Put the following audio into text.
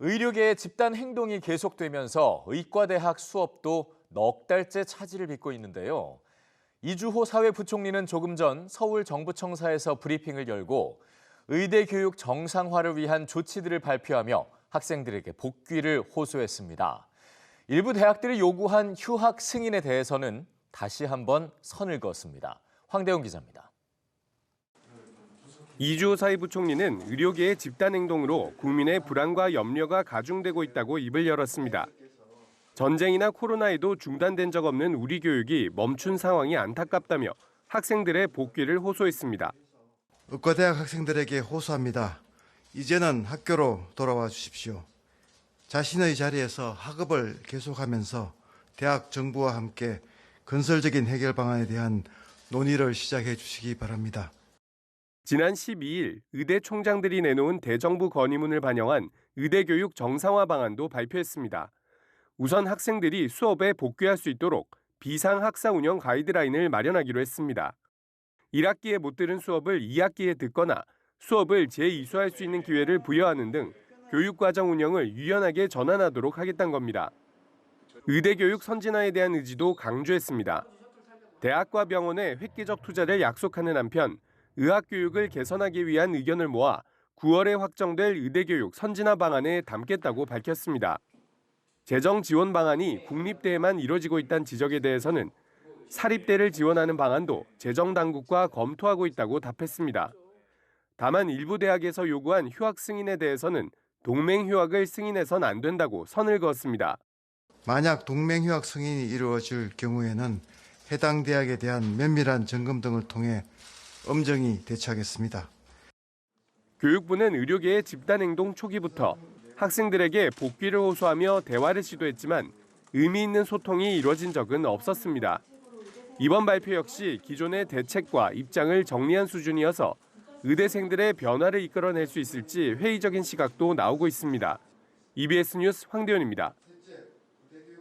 의료계의 집단 행동이 계속되면서 의과대학 수업도 넉 달째 차질을 빚고 있는데요. 이주호 사회부총리는 조금 전 서울 정부청사에서 브리핑을 열고 의대 교육 정상화를 위한 조치들을 발표하며 학생들에게 복귀를 호소했습니다. 일부 대학들이 요구한 휴학 승인에 대해서는 다시 한번 선을 그었습니다. 황대웅 기자입니다. 이주호 사회부총리는 의료계의 집단 행동으로 국민의 불안과 염려가 가중되고 있다고 입을 열었습니다. 전쟁이나 코로나에도 중단된 적 없는 우리 교육이 멈춘 상황이 안타깝다며 학생들의 복귀를 호소했습니다. 의과대학 학생들에게 호소합니다. 이제는 학교로 돌아와 주십시오. 자신의 자리에서 학업을 계속하면서 대학 정부와 함께 건설적인 해결 방안에 대한 논의를 시작해 주시기 바랍니다. 지난 12일 의대 총장들이 내놓은 대정부 건의문을 반영한 의대 교육 정상화 방안도 발표했습니다. 우선 학생들이 수업에 복귀할 수 있도록 비상 학사 운영 가이드라인을 마련하기로 했습니다. 1학기에 못 들은 수업을 2학기에 듣거나 수업을 재이수할 수 있는 기회를 부여하는 등 교육과정 운영을 유연하게 전환하도록 하겠다는 겁니다. 의대 교육 선진화에 대한 의지도 강조했습니다. 대학과 병원에 획기적 투자를 약속하는 한편 의학 교육을 개선하기 위한 의견을 모아 9월에 확정될 의대 교육 선진화 방안에 담겠다고 밝혔습니다. 재정 지원 방안이 국립대에만 이뤄지고 있다는 지적에 대해서는 사립대를 지원하는 방안도 재정 당국과 검토하고 있다고 답했습니다. 다만 일부 대학에서 요구한 휴학 승인에 대해서는 동맹 휴학을 승인해선 안 된다고 선을 그었습니다. 만약 동맹 휴학 승인이 이루어질 경우에는 해당 대학에 대한 면밀한 점검 등을 통해 엄정히 대처하겠습니다. 교육부는 의료계의 집단 행동 초기부터 학생들에게 복귀를 호소하며 대화를 시도했지만 의미 있는 소통이 이루어진 적은 없었습니다. 이번 발표 역시 기존의 대책과 입장을 정리한 수준이어서 의대생들의 변화를 이끌어낼 수 있을지 회의적인 시각도 나오고 있습니다. EBS 뉴스 황대현입니다.